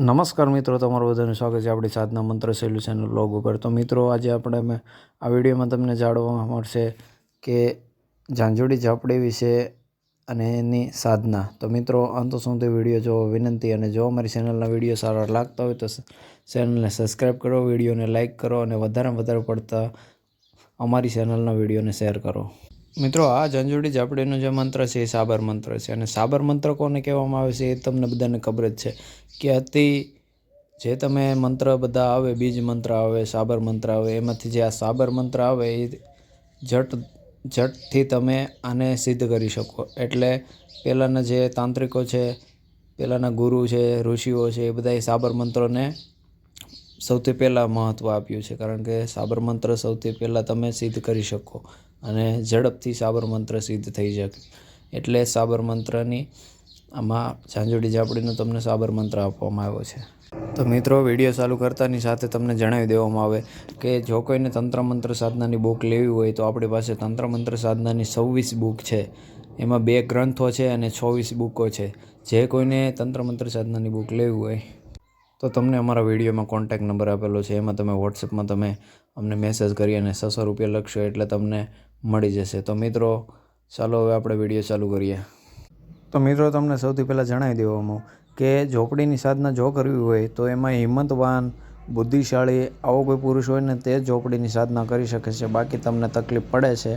નમસ્કાર મિત્રો, તમારું બધાનું સ્વાગત છે આપણી સાધના મંત્ર સોલ્યુશન લોગ ઉપર. તો મિત્રો, આજે આપણે અમે આ વિડીયોમાં તમને જાણવા મળશે કે ઝાંઝોડી ઝાપડી વિશે અને એની સાધના. તો મિત્રો, અંત સુધી વીડિયો જોવો વિનંતી અને જો અમારી ચેનલના વીડિયો સારા લાગતા હોય તો ચેનલને સબસ્ક્રાઈબ કરો, વિડીયોને લાઇક કરો અને વધારે વધારે પડતા અમારી ચેનલના વિડીયોને શેર કરો. મિત્રો, આ ઝંઝુડી ઝાપડીનો જે મંત્ર છે એ સાબર મંત્ર છે. અને સાબર મંત્ર કોને કહેવામાં આવે છે એ તમને બધાને ખબર જ છે કે અતિ જે તમે મંત્ર બધા આવે, બીજ મંત્ર આવે, સાબર મંત્ર આવે, એમાંથી જે આ સાબર મંત્ર આવે એ જટ, જટથી તમે આને સિદ્ધ કરી શકો. એટલે પહેલાંના જે તાંત્રિકો છે, પહેલાંના ગુરુ છે, ઋષિઓ છે એ બધાએ સાબર મંત્રોને સૌથી પહેલાં મહત્ત્વ આપ્યું છે, કારણ કે સાબર મંત્ર સૌથી પહેલાં તમે સિદ્ધ કરી શકો અને ઝડપથી સાબર મંત્ર સિદ્ધ થઈ શકે. એટલે સાબર મંત્રની આમાં ઝાંઝોડી ઝાપડીનો તમને સાબર મંત્ર આપવામાં આવ્યો છે. તો મિત્રો, વીડિયો ચાલુ કરતાની સાથે તમને જણાવી દેવામાં આવે કે જો કોઈને તંત્ર મંત્ર સાધનાની બુક લેવી હોય તો આપણી પાસે તંત્ર મંત્ર સાધનાની છવ્વીસ બુક છે. એમાં બે ગ્રંથો છે અને છવ્વીસ બુકો છે. જે કોઈને તંત્ર મંત્ર સાધનાની બુક લેવી હોય તો તમને અમારા વિડીયોમાં કોન્ટેક નંબર આપેલો છે. એમાં તમે વોટ્સએપમાં તમે અમને મેસેજ કરી અને છસો રૂપિયા લખશો એટલે તમને મળી જશે. તો મિત્રો, ચાલો હવે આપણે વીડિયો ચાલુ કરીએ. તો મિત્રો, તમને સૌથી પહેલાં જણાવી દેવામાં કે ઝોપડીની સાધના જો કરવી હોય તો એમાં હિંમતવાન, બુદ્ધિશાળી, આવો કોઈ પુરુષ હોય ને તે ઝોપડીની સાધના કરી શકે છે. બાકી તમને તકલીફ પડે છે.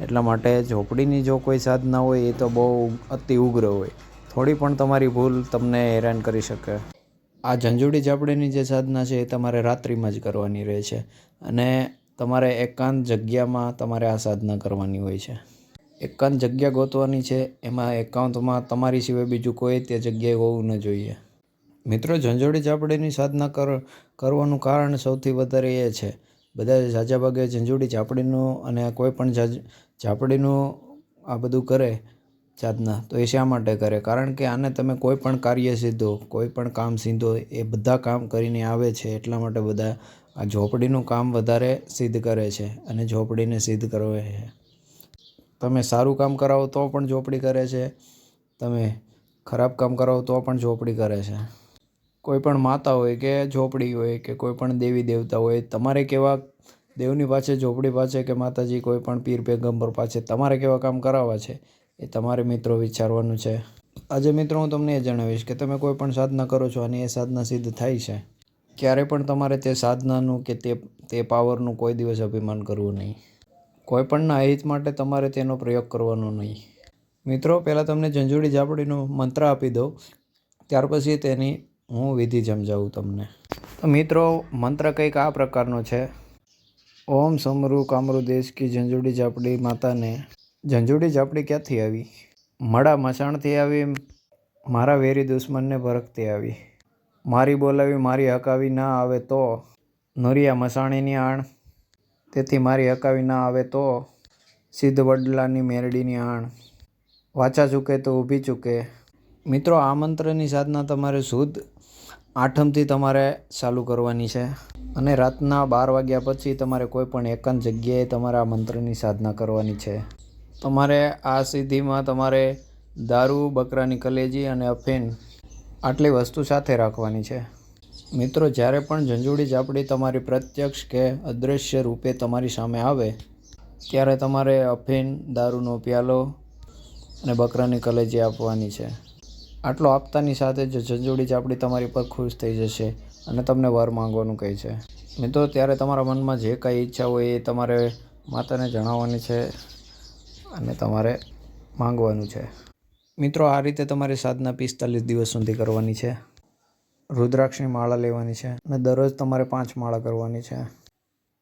એટલા માટે ઝોપડીની જો કોઈ સાધના હોય એ તો બહુ અતિ ઉગ્ર હોય. થોડી પણ તમારી ભૂલ તમને હેરાન કરી શકે. આ ઝંઝુડી ઝાપડીની જે સાધના છે એ તમારે રાત્રિમાં જ કરવાની રહે છે અને તમારે એકાંત જગ્યામાં તમારે આ સાધના કરવાની હોય છે. એકાંત જગ્યા ગોતવાની છે, એમાં એકાઉન્ટમાં તમારી સિવાય બીજું કોઈ તે જગ્યાએ હોવું ન જોઈએ. મિત્રો, ઝંઝોડી ઝાપડીની સાધના કર, કરવાનું કારણ સૌથી વધારે એ છે, બધા ઝાઝા ભાગે ઝંઝોડી ઝાપડીનું અને કોઈ પણ ઝાપડીનું આ બધું કરે સાધના તો એ શા માટે કરે? કારણ કે આને તમે કોઈ પણ કાર્ય સીધો, કોઈ પણ કામ સીધો, એ બધા કામ કરીને આવે છે એટલા માટે બધા આ ઝોપડીનું કામ વધારે સિદ્ધ કરે છે અને ઝોપડીને સિદ્ધ કરવે છે. તમે સારું કામ કરાવો તો પણ ઝોપડી કરે છે. તમે ખરાબ કામ કરાવો તો પણ ઝોપડી કરે છે. કોઈ પણ માતા હોય કે ઝોપડી હોય કે કોઈ પણ દેવી દેવતા હોય, તમારે કેવા દેવની પાસે ઝોપડી પાસે કે માતાજી કોઈ પણ પીર પેગંબર પાસે તમારે કેવા કામ કરાવવા છે? એ તમારે મિત્રો વિચારવાનું છે. આજે મિત્રો હું તમને એ જણાવીશ કે તમે કોઈ પણ સાધના કરો છો અને એ સાધના સિદ્ધ થાય છે. ક્યારે પણ તમારે તે સાધનાનું કે તે તે પાવરનું કોઈ દિવસ અભિમાન કરવું નહીં. કોઈપણના હિત માટે તમારે તેનો પ્રયોગ કરવાનો નહીં. મિત્રો, પહેલાં તમને ઝંઝુડી ઝાપડીનો મંત્ર આપી દઉં. ત્યાર પછી તેની હું વિધિ સમજાવું તમને. તો મિત્રો, મંત્ર કંઈક આ પ્રકારનો છે. ઓમ સમરૂ કામરૂ દેશ કી ઝંઝુડી ઝાપડી માતાને ઝંઝુડી ઝાપડી ક્યાંથી આવી? મડા મસાણથી આવી મારા વેરી દુશ્મનને ભરખતી આવી. મારી બોલાવી, મારી હકાવી ના આવે તો? નોરિયા મસાણીની આણ. તેથી મારી હકાવી ના આવે તો? સિદ્ધ વડલાની મેરડીની આણ. વાચા ચૂકે તો ઊભી ચૂકે. મિત્રો આ મંત્રની સાધના તમારે શુદ્ધ આઠમથી તમારે ચાલુ કરવાની છે. અને રાતના બાર વાગ્યા પછી તમારે કોઈ પણ એકાંત જગ્યાએ તમારે આ મંત્રની સાધના કરવાની છે. તમારે આ સિદ્ધિમાં તમારે દારૂ બકરાની કલેજી અને અફીન આટલી વસ્તુ સાથે રાખવાની છે. મિત્રો, જ્યારે પણ ઝંઝુડી ઝાપડી તમારી પ્રત્યક્ષ કે અદૃશ્ય રૂપે તમારી સામે આવે, ત્યારે તમારે અફીન દારૂનો પ્યાલો અને બકરાની કલેજી આપવાની છે. આટલો આપતાની સાથે જ ઝંઝુડી ઝાપડી તમારી પર ખુશ થઈ જશે અને તમને વર માંગવાનું કહે છે. મિત્રો, ત્યારે તમારા મનમાં જે કાંઈ ઈચ્છા હોય એ તમારે માતાને જણાવવાની છે. અને તમારે માંગવાનું છે. મિત્રો, આ રીતે તમારે સાધના પિસ્તાલીસ દિવસ સુધી કરવાની છે. રુદ્રાક્ષની માળા લેવાની છે અને દરરોજ તમારે પાંચ માળા કરવાની છે.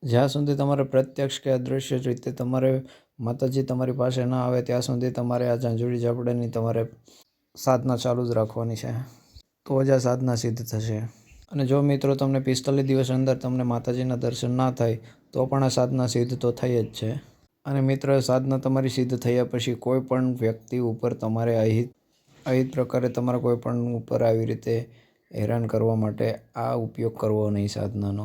જ્યાં સુધી તમારે પ્રત્યક્ષ કે અદૃશ્ય રીતે તમારે માતાજી તમારી પાસે ન આવે, ત્યાં સુધી તમારે આ ઝાંઝુડી ઝાપડાની તમારે સાધના ચાલુ જ રાખવાની છે. તો જ આ સાધના સિદ્ધ થશે. અને જો મિત્રો તમને પિસ્તાલીસ દિવસ અંદર તમને માતાજીના દર્શન ના થાય, તો પણ આ સાધના સિદ્ધ તો થઈ જ છે. અને મિત્ર સાધના તમારી સિદ્ધ થયા પછી કોઈ પણ વ્યક્તિ ઉપર તમારે અહિત અહિત પ્રકારે તમારા કોઈ પણ ઉપર આવી રીતે હેરાન કરવા માટે આ ઉપયોગ કરવો નહીં સાધનાનો.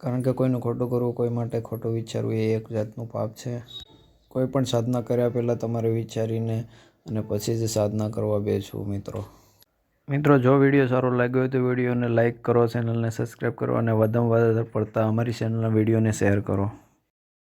કારણ કે કોઈનું ખોટું કરવું, કોઈ માટે ખોટું વિચારવું એ એક જાતનું પાપ છે. કોઈ પણ સાધના કર્યા પહેલાં તમારે વિચારીને અને પછી જ સાધના કરવા બેસવું, મિત્રો. મિત્રો, જો વીડિયો સારો લાગ્યો હોય તો વિડીયોને લાઇક કરો, ચેનલને સબસ્ક્રાઈબ કરો અને વધુમાં વધારે પડતા અમારી ચેનલના વિડીયોને શેર કરો.